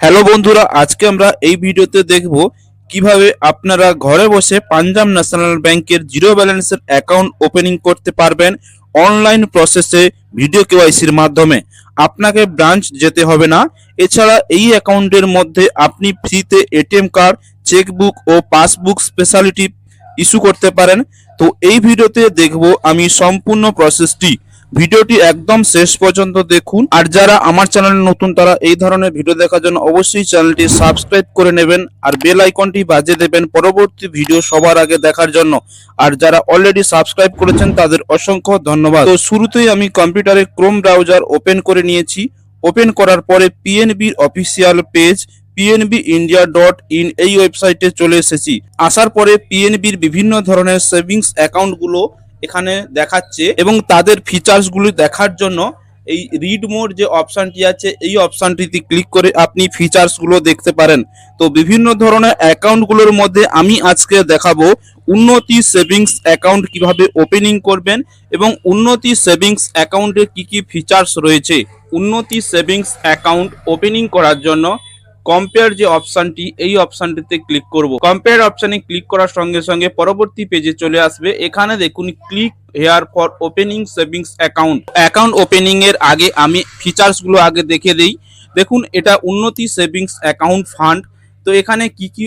Hello বন্ধুরা, আজকে আমরা এই ভিডিওতে দেখব কীভাবে আপনারা ঘরে বসে পাঞ্জাব ন্যাশনাল ব্যাংকের জিরো ব্যালেন্সের অ্যাকাউন্ট ওপেনিং করতে পারবেন অনলাইন প্রসেসে ভিডিও কেওয়াইসির মাধ্যমে। আপনাকে ব্রাঞ্চ যেতে হবে না। এছাড়া এই অ্যাকাউন্টের মধ্যে আপনি ফ্রিতে এটিএম কার্ড, চেকবুক ও পাসবুক স্পেশালিটি ইস্যু করতে পারেন। তো এই ভিডিওতে দেখব আমি সম্পূর্ণ প্রসেসটি। ভিডিওটি একদম শেষ পর্যন্ত দেখুন। আর যারা আমার চ্যানেলে নতুন, তারা এই ধরনের ভিডিও দেখার জন্য অবশ্যই চ্যানেলটি সাবস্ক্রাইব করে নেবেন আর বেল আইকনটি বাজিয়ে দেবেন পরবর্তী ভিডিও সবার আগে দেখার জন্য। আর যারা অলরেডি সাবস্ক্রাইব করেছেন, তাদের অসংখ্য ধন্যবাদ। তো শুরুতেই আমি কম্পিউটারে ক্রোম ব্রাউজার ওপেন করে নিয়েছি। ওপেন করার পরে পিএনবির official page PNB India dot in এই ওয়েবসাইটে চলে এসেছি। আসার পরে পিএনবির বিভিন্ন ধরনের সেভিংস অ্যাকাউন্টগুলো এখানে দেখাচ্ছে এবং তাদের ফিচার্সগুলি দেখার জন্য এই রিড মোড যে অপশনটি আছে, এই অপশনটিতে ক্লিক করে আপনি ফিচার্সগুলো দেখতে পারেন। তো বিভিন্ন ধরনের অ্যাকাউন্টগুলোর মধ্যে আমি আজকে দেখাবো উন্নতি সেভিংস অ্যাকাউন্ট কীভাবে ওপেনিং করবেন এবং উন্নতি সেভিংস অ্যাকাউন্টে কি কি ফিচার্স রয়েছে। উন্নতি সেভিংস অ্যাকাউন্ট ওপেনিং করার জন্য কম্পেয়ার যে অপশনটি এই অপশনটিতে ক্লিক করব। কম্পেয়ার অপশনে ক্লিক করার সঙ্গে সঙ্গে পরবর্তী পেজে চলে আসবে। এখানে দেখুন click here for opening savings account account opening এর আগে আমি ফিচার্সগুলো আগে দেখে দেই। দেখুন, এটা উন্নতি সেভিংস অ্যাকাউন্ট ফান্ড তো এখানে কি কি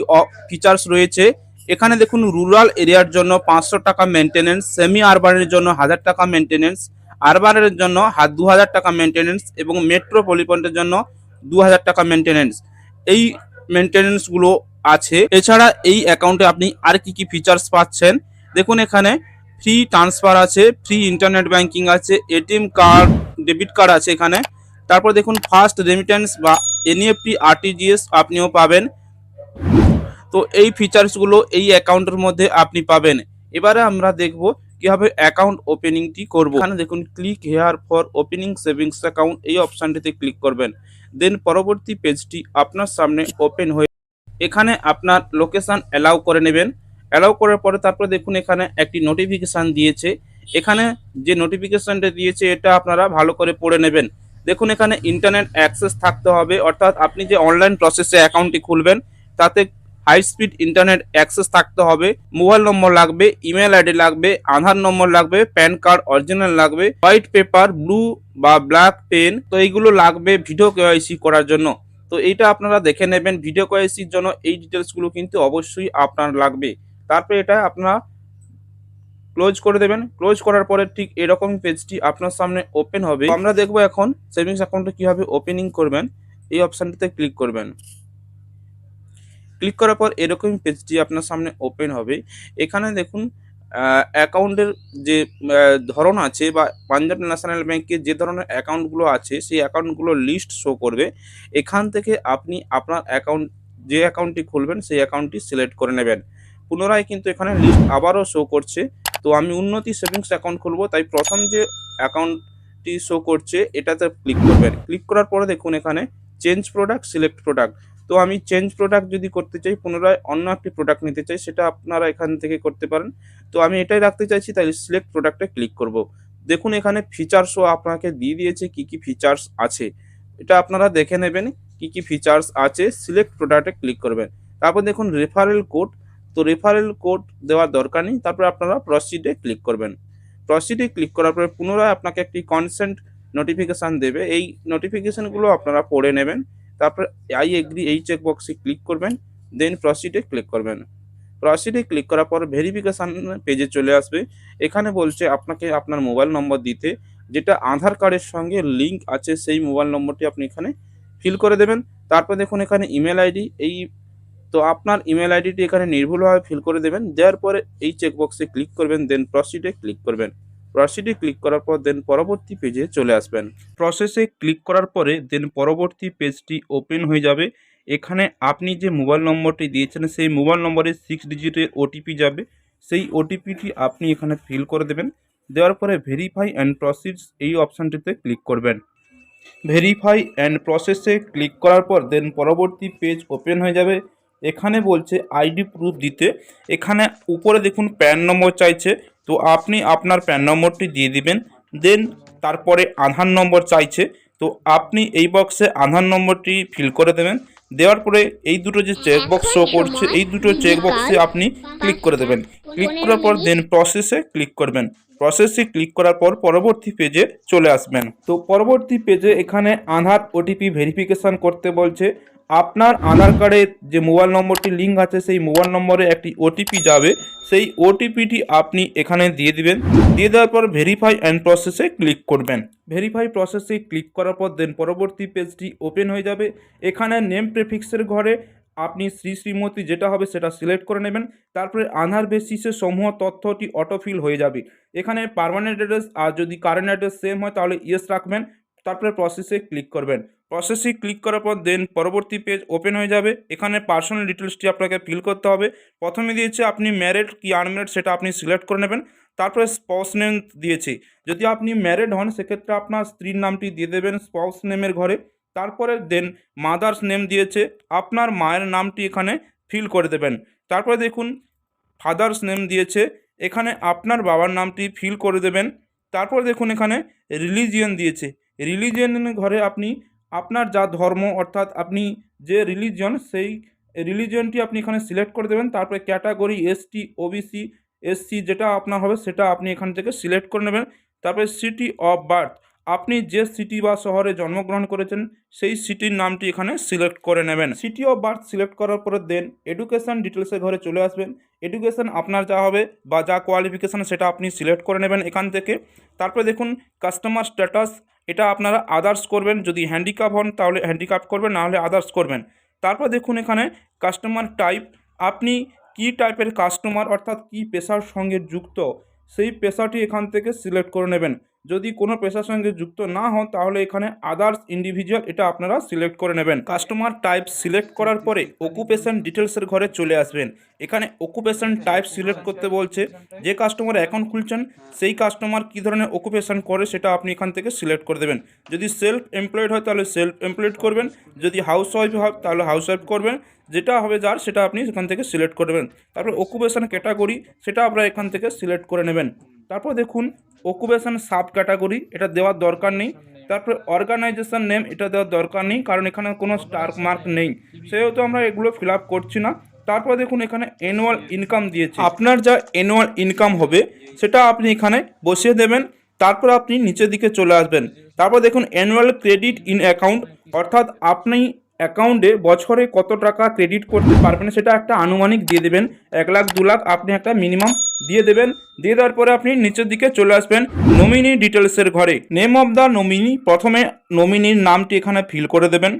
ফিচার্স রয়েছে? এখানে দেখুন রুরাল এরিয়ার জন্য পাঁচশো টাকা মেনটেনেন্স সেমি আরবানের জন্য হাজার টাকা মেনটেনেন্স আরবানের জন্য হাত দু হাজার টাকা মেনটেনেন্স এবং মেট্রোপলিটনের জন্য দু হাজার টাকা মেনটেনেন্স এই মেনটেনেন্সগুলো আছে। এছাড়া এই অ্যাকাউন্টে আপনি আর কি কি ফিচার্স পাচ্ছেন? দেখুন এখানে ফ্রি ট্রান্সফার আছে ফ্রি ইন্টারনেট ব্যাংকিং আছে এটিএম কার্ড ডেবিট কার্ড আছে এখানে। তারপর দেখুন ফার্স্ট রেমিটেন্স বা এনইএফটি আরটিজিএস আপনিও পাবেন। তো এই ফিচার্সগুলো এই অ্যাকাউন্টের মধ্যে আপনি পাবেন। এবারে আমরা দেখব কীভাবে অ্যাকাউন্ট ওপেনিংটি করব। এখানে দেখুন click here for opening savings account এই অপশনটিতে ক্লিক করবেন। দেন পরবর্তী পেজটি আপনার সামনে ওপেন হয়ে এখানে আপনার লোকেশান অ্যালাউ করে নেবেন। অ্যালাউ করার পরে তারপরে দেখুন এখানে একটি নোটিফিকেশান দিয়েছে। এখানে যে নোটিফিকেশানটা দিয়েছে, এটা আপনারা ভালো করে পড়ে নেবেন। দেখুন এখানে ইন্টারনেট অ্যাক্সেস থাকতে হবে, অর্থাৎ আপনি যে অনলাইন প্রসেসে অ্যাকাউন্টটি খুলবেন, তাতে হাই স্পিড ইন্টারনেট অ্যাক্সেস থাকতে হবে, মোবাইল নম্বর লাগবে, ইমেল আইডি লাগবে, আধার নম্বর লাগবে, প্যান কার্ড অরিজিনাল লাগবে, হোয়াইট পেপার, ব্লু বা ব্ল্যাক পেন, তো এইগুলো লাগবে ভিডিও কেওয়াইসি করার জন্য। তো এইটা আপনারা দেখে নেবেন, ভিডিও কেওয়াইসির জন্য এই ডিটেলসগুলো কিন্তু অবশ্যই আপনার লাগবে। তারপরে এটা আপনারা ক্লোজ করে দেবেন, ক্লোজ করার পরে ঠিক এরকম পেজটি আপনার সামনে ওপেন হবে। আমরা দেখব এখন সেভিংস অ্যাকাউন্টটা কীভাবে ওপেনিং করবেন, এই অপশনটিতে ক্লিক করবেন। ক্লিক করার পর এরকম পেজটি আপনার সামনে ওপেন হবে। এখানে দেখুন অ্যাকাউন্টের যে ধরন আছে বা পাঞ্জাব ন্যাশনাল ব্যাংকে যে ধরনের অ্যাকাউন্টগুলো আছে, সেই অ্যাকাউন্টগুলো লিস্ট শো করবে। এখান থেকে আপনি আপনার অ্যাকাউন্ট যে অ্যাকাউন্টটি খুলবেন, সেই অ্যাকাউন্টটি সিলেক্ট করে নেবেন। পুনরায় কিন্তু এখানে লিস্ট আবারও শো করছে। তো আমি উন্নতি সেভিংস অ্যাকাউন্ট খুলবো, তাই প্রথম যে অ্যাকাউন্টটি শো করছে, এটাতে ক্লিক করবেন। ক্লিক করার পরে দেখুন এখানে চেঞ্জ প্রোডাক্ট সিলেক্ট প্রোডাক্ট তো আমি চেঞ্জ প্রোডাক্ট যদি করতে চাই, পুনরায় অন্য একটি প্রোডাক্ট নিতে চাই, সেটা আপনারা এখান থেকে করতে পারেন। তো আমি এটাই রাখতে চাইছি, তাই সিলেক্ট প্রোডাক্টে ক্লিক করব। দেখুন, এখানে ফিচার্সও আপনাকে দিয়ে দিয়েছে কি কি ফিচার্স আছে। এটা আপনারা দেখে নেবেন কি কি ফিচার্স আছে সিলেক্ট প্রোডাক্টে ক্লিক করবেন। তারপর দেখুন রেফারেল কোড তো রেফারেল কোড দেওয়ার দরকার নেই, তারপরে আপনারা প্রসিডে ক্লিক করবেন। প্রসিডে ক্লিক করার পরে পুনরায় আপনাকে একটি কনসেন্ট নোটিফিকেশান দেবে। এই নোটিফিকেশানগুলো আপনারা পড়ে নেবেন। তারপর আই এগ্রি এই চেক বক্সে ক্লিক করবেন দেন প্রসিডে ক্লিক করবেন। প্রসিডে ক্লিক করার পর ভেরিফিকেশান পেজে চলে আসবে। এখানে বলছে আপনাকে আপনার মোবাইল নম্বর দিতে, যেটা আধার কার্ডের সঙ্গে লিঙ্ক আছে, সেই মোবাইল নম্বরটি আপনি এখানে ফিল করে দেবেন। তারপর দেখুন এখানে ইমেল আইডি এই তো আপনার ইমেল আইডিটি এখানে নির্ভুলভাবে ফিল করে দেবেন। দেওয়ার পরে এই চেক বক্সে ক্লিক করবেন দেন প্রসিডে ক্লিক করবেন। প্রসিডে ক্লিক করার পর দেন পরবর্তী পেজে চলে আসবেন। প্রসেসে ক্লিক করার পরে দেন পরবর্তী পেজটি ওপেন হয়ে যাবে। এখানে আপনি যে মোবাইল নম্বরটি দিয়েছেন, সেই মোবাইল নম্বরে সিক্স ডিজিটের ওটিপি যাবে। সেই ওটিপিটি আপনি এখানে ফিল করে দেবেন। দেওয়ার পরে ভেরিফাই অ্যান্ড প্রসিডস এই অপশানটিতে ক্লিক করবেন। ভেরিফাই অ্যান্ড প্রসেসে ক্লিক করার পর দেন পরবর্তী পেজ ওপেন হয়ে যাবে। এখানে বলছে আইডি প্রুফ দিতে। এখানে উপরে দেখুন প্যান নম্বর চাইছে। তো আপনি আপনার প্যান নম্বরটি দিয়ে দিবেন, দেন তারপরে আধার নম্বর চাইছে, তো আপনি এই বক্সে আধার নম্বরটি ফিল করে দেবেন, দেওয়ার পরে এই দুটো যে চেকবক্স শো করছে, এই দুটো চেকবক্সে আপনি ক্লিক করে দেবেন। ক্লিক করার পর দেন প্রসেসে ক্লিক করবেন। প্রসেসে ক্লিক করার পর পরবর্তী পেজে চলে আসবেন। তো পরবর্তী পেজে এখানে আধার ওটিপি ভেরিফিকেশন করতে বলছে আপনার আধার কার্ডের যে মোবাইল নম্বরটি লিঙ্ক আছে, সেই মোবাইল নম্বরে একটি ওটিপি যাবে। সেই ওটিপিটি আপনি এখানে দিয়ে দিবেন। দিয়ে দেওয়ার পর ভেরিফাই অ্যান্ড প্রসেসে ক্লিক করবেন। ভেরিফাই প্রসেসে ক্লিক করার পর দেন পরবর্তী পেজটি ওপেন হয়ে যাবে। এখানে নেম প্রেফিক্সের ঘরে আপনি শ্রী শ্রীমতী যেটা হবে সেটা সিলেক্ট করে নেবেন। তারপরে আধার বেসিসে সমূহ তথ্যটি অটোফিল হয়ে যাবে। এখানে পারমানেন্ট অ্যাড্রেস আর যদি কারেন্ট অ্যাড্রেস সেম হয়, তাহলে ইয়েস রাখবেন। তারপরে প্রসেসে ক্লিক করবেন। প্রসেসে ক্লিক করার পর দেন পরবর্তী পেজ ওপেন হয়ে যাবে। এখানে পার্সোনাল ডিটেলসটি আপনাকে ফিল করতে হবে। প্রথমে দিয়েছে আপনি ম্যারেড কি আনম্যারেড সেটা আপনি সিলেক্ট করে নেবেন। তারপরে স্পাউস নেম দিয়েছে। যদি আপনি ম্যারেড হন, সেক্ষেত্রে আপনার স্ত্রীর নামটি দিয়ে দেবেন স্পাউস নেমের ঘরে। তারপরে দেন মাদার্স নেম দিয়েছে। আপনার মায়ের নামটি এখানে ফিল করে দেবেন। তারপরে দেখুন ফাদার্স নেম দিয়েছে। এখানে আপনার বাবার নামটি ফিল করে দেবেন। তারপর দেখুন এখানে রিলিজিয়ন দিয়েছে। রিলিজিয়নের ঘরে আপনি আপনার যা ধর্ম, অর্থাৎ আপনি যে রিলিজিয়ন সেই রিলিজিয়নটি আপনি এখানে সিলেক্ট করে দেবেন। তারপরে ক্যাটাগরি এসটি ওবিসি এসসি যেটা আপনার হবে, সেটা আপনি এখান থেকে সিলেক্ট করে নেবেন। তারপরে সিটি অফ বার্থ আপনি যে সিটি বা শহরে জন্মগ্রহণ করেছেন, সেই সিটির নামটি এখানে সিলেক্ট করে নেবেন। সিটি অফ বার্থ সিলেক্ট করার পরে দেন এডুকেশন ডিটেলসের ঘরে চলে আসবেন। এডুকেশন আপনার যা হবে বা যা কোয়ালিফিকেশান সেটা আপনি সিলেক্ট করে নেবেন এখান থেকে। তারপরে দেখুন কাস্টমার স্ট্যাটাস এটা আপনারা আদার্স করবেন, যদি হ্যান্ডিক্যাপ হন তাহলে হ্যান্ডিক্যাপ করবেন নাহলে আদার্স করবেন। তারপর দেখুন এখানে কাস্টমার টাইপ আপনি কি টাইপের কাস্টমার অর্থাৎ কি পেশার সঙ্গে যুক্ত, সেই পেশাটি এখান থেকে সিলেক্ট করে নেবেন। যদি কোনো পেশার সঙ্গে যুক্ত না হন, তাহলে এখানে আদার্স ইন্ডিভিজুয়াল এটা আপনারা সিলেক্ট করে নেবেন। কাস্টমার টাইপ সিলেক্ট করার পরে অকুপেশন ডিটেলসের ঘরে চলে আসবেন। এখানে অকুপেশন টাইপ সিলেক্ট করতে বলছে। যে কাস্টমার অ্যাকাউন্ট খুলছেন, সেই কাস্টমার কী ধরনের অকুপেশন করে সেটা আপনি এখান থেকে সিলেক্ট করে দেবেন। যদি সেলফ এমপ্লয়েড হয়, তাহলে সেলফ এমপ্লয়েড করবেন। যদি হাউস ওয়াইফ হয়, তাহলে হাউস ওয়াইফ করবেন। যেটা হবে যার, সেটা আপনি সেখান থেকে সিলেক্ট করবেন তারপর অকুপেশন ক্যাটাগরি সেটা আপনারা এখান থেকে সিলেক্ট করে নেবেন। তারপর দেখুন অকুপেশন সাব ক্যাটাগরি এটা দেওয়ার দরকার নেই। তারপরে অর্গানাইজেশন নেম এটা দেওয়ার দরকার নেই, কারণ এখানে কোনো স্টার মার্ক নেই। সেহেতু আমরা এগুলো ফিল আপ করছি না। তারপর দেখুন, এখানে অ্যানুয়াল ইনকাম দিয়েছে। আপনার যা অ্যানুয়াল ইনকাম হবে, সেটা আপনি এখানে বসিয়ে দেবেন, তারপর আপনি নিচের দিকে চলে আসবেন। তারপর দেখুন অ্যানুয়াল ক্রেডিট ইন অ্যাকাউন্ট অর্থাৎ আপনি অ্যাকাউন্টে বছরে কত টাকা ক্রেডিট করতে পারবেন সেটা একটা আনুমানিক দিয়ে দেবেন। এক লাখ, দু লাখ আপনি একটা মিনিমাম দিয়ে দেবেন। দিয়ে দেওয়ার পরে আপনি নিচের দিকে চলে আসবেন নমিনি ডিটেলসের ঘরে। নেম অফ দ্য নমিনি প্রথমে নমিনির নামটি এখানে ফিল করে দেবেন।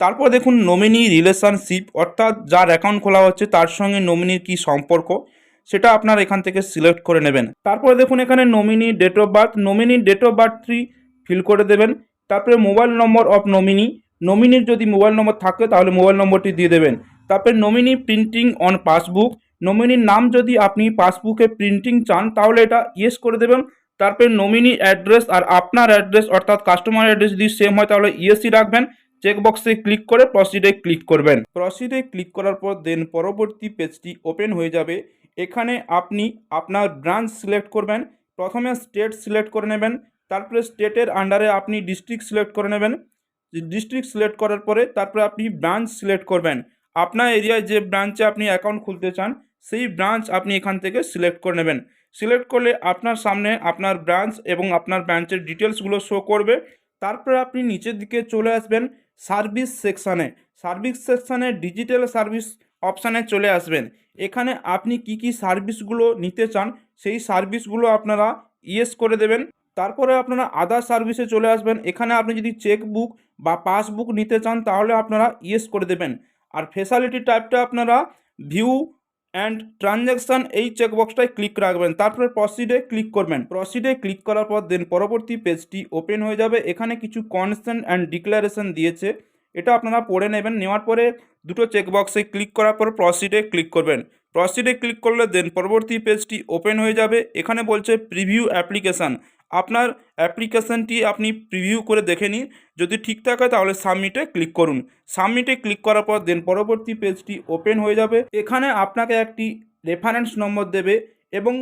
তারপর দেখুন নমিনি রিলেশনশিপ অর্থাৎ যার অ্যাকাউন্ট খোলা হচ্ছে তার সঙ্গে নমিনির কী সম্পর্ক, সেটা আপনার এখান থেকে সিলেক্ট করে নেবেন। তারপরে দেখুন এখানে nominee date of birth nominee date of বার্থটি fill করে দেবেন। তারপরে মোবাইল নম্বর অফ নমিনি নমিনির যদি মোবাইল নম্বর থাকে, তাহলে মোবাইল নম্বরটি দিয়ে দেবেন। তারপরে নমিনি প্রিন্টিং অন পাসবুক নমিনির নাম যদি আপনি পাসবুকে প্রিন্টিং চান, তাহলে এটা ইয়েস করে দেবেন। তারপরে নমিনি অ্যাড্রেস আর আপনার অ্যাড্রেস অর্থাৎ কাস্টমার অ্যাড্রেস যদি সেম হয়, তাহলে ইয়েসই রাখবেন। চেকবক্সে ক্লিক করে প্রসিডে ক্লিক করবেন। প্রসিডে ক্লিক করার পর দেন পরবর্তী পেজটি ওপেন হয়ে যাবে। এখানে আপনি আপনার ব্রাঞ্চ সিলেক্ট করবেন। প্রথমে স্টেট সিলেক্ট করে নেবেন। তারপরে স্টেটের আন্ডারে আপনি ডিস্ট্রিক্ট সিলেক্ট করে নেবেন। ডিস্ট্রিক্ট সিলেক্ট করার পরে তারপরে আপনি ব্রাঞ্চ সিলেক্ট করবেন। আপনার এরিয়ায় যে ব্রাঞ্চে আপনি অ্যাকাউন্ট খুলতে চান, সেই ব্রাঞ্চ আপনি এখান থেকে সিলেক্ট করে নেবেন। সিলেক্ট করলে আপনার সামনে আপনার ব্রাঞ্চ এবং আপনার ব্রাঞ্চের ডিটেলসগুলো শো করবে। তারপরে আপনি নিচের দিকে চলে আসবেন সার্ভিস সেকশানে সার্ভিস সেকশানে ডিজিটাল সার্ভিস অপশানে চলে আসবেন। এখানে আপনি কি কি সার্ভিসগুলো নিতে চান, সেই সার্ভিসগুলো আপনারা ইয়েস করে দেবেন। তারপরে আপনারা আদার সার্ভিসে চলে আসবেন। এখানে আপনি যদি চেক বুক বা পাসবুক নিতে চান, তাহলে আপনারা ইয়েস করে দেবেন। আর ফেসালিটি টাইপটা আপনারা ভিউ অ্যান্ড ট্রানজ্যাকশান এই চেকবক্সটায় ক্লিক রাখবেন। তারপরে প্রসিডে ক্লিক করবেন। প্রসিডে ক্লিক করার পর দেন পরবর্তী পেজটি ওপেন হয়ে যাবে। এখানে কিছু কনসেন্ট অ্যান্ড ডিক্লারেশন দিয়েছে। এটা আপনারা পড়ে নেবেন। নেওয়ার পরে দুটো চেকবক্সে ক্লিক করার পর প্রসিডে ক্লিক করবেন। প্রসিডে ক্লিক করলে দেন পরবর্তী পেজটি ওপেন হয়ে যাবে। এখানে বলছে প্রিভিউ অ্যাপ্লিকেশান আপনার অ্যাপ্লিকেশানটি আপনি প্রিভিউ করে দেখে নিন। যদি ঠিক থাকে তাহলে সাবমিটে ক্লিক করুন। সাবমিটে ক্লিক করার পর দেন পরবর্তী পেজটি ওপেন হয়ে যাবে। এখানে আপনাকে একটি রেফারেন্স নম্বর দেবে এবং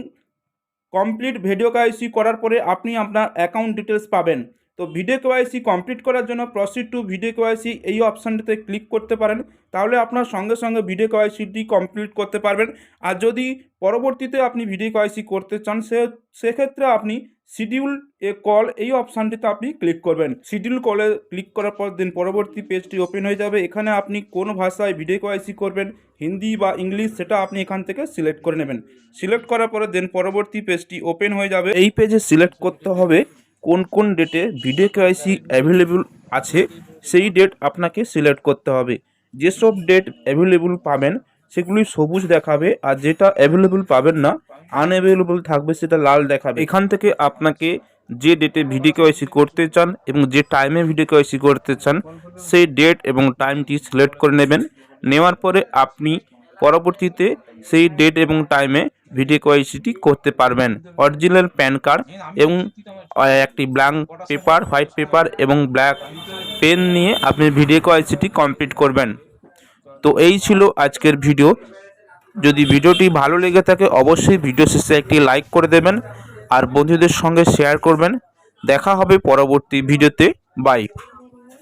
কমপ্লিট ভিডিও কাইসি করার পরে আপনি আপনার অ্যাকাউন্ট ডিটেলস পাবেন। তো ভিডিও কেওয়াইসি কমপ্লিট করার জন্য প্রসিড টু ভিডিও কেওয়াইসি এই অপশানটিতে ক্লিক করতে পারেন। তাহলে আপনার সঙ্গে সঙ্গে ভিডিও কেওয়াইসিটি কমপ্লিট করতে পারবেন। আর যদি পরবর্তীতে আপনি ভিডিও কেওয়াইসি করতে চান, সে, সেক্ষেত্রে আপনি শিডিউল এ কল এই অপশানটিতে আপনি ক্লিক করবেন। শিডিউল কলে ক্লিক করার পর দেন পরবর্তী পেজটি ওপেন হয়ে যাবে। এখানে আপনি কোন ভাষায় ভিডিও কেওয়াইসি করবেন, হিন্দি বা ইংলিশ, সেটা আপনি এখান থেকে সিলেক্ট করে নেবেন। সিলেক্ট করার পরে দেন পরবর্তী পেজটি ওপেন হয়ে যাবে। এই পেজে সিলেক্ট করতে হবে কোন কোন ডেটে ভিডিও কেওয়াইসি অ্যাভেলেবল আছে, সেই ডেট আপনাকে সিলেক্ট করতে হবে। যেসব ডেট অ্যাভেলেবল পাবেন সেগুলি সবুজ দেখাবে, আর যেটা অ্যাভেলেবল পাবেন না আনঅ্যাভেলেবল থাকবে, সেটা লাল দেখাবে। এখান থেকে আপনাকে যে ডেটে ভিডিও কেওয়াইসি করতে চান এবং যে টাইমে ভিডিও কেওয়াইসি করতে চান, সেই ডেট এবং টাইমটি সিলেক্ট করে নেবেন। নেওয়ার পরে আপনি পরবর্তীতে সেই ডেট এবং টাইমে ভিডিও কেওয়াইসিটি করতে পারবেন। অরিজিনাল প্যান কার্ড এবং একটি ব্ল্যাঙ্ক পেপার হোয়াইট পেপার এবং ব্ল্যাক পেন নিয়ে আপনি ভিডিও কেওয়াইসিটি কমপ্লিট করবেন। তো এই ছিল আজকের ভিডিও যদি ভিডিওটি ভালো লেগে থাকে, অবশ্যই ভিডিও শেষে একটি লাইক করে দেবেন আর বন্ধুদের সঙ্গে শেয়ার করবেন। দেখা হবে পরবর্তী ভিডিওতে বাই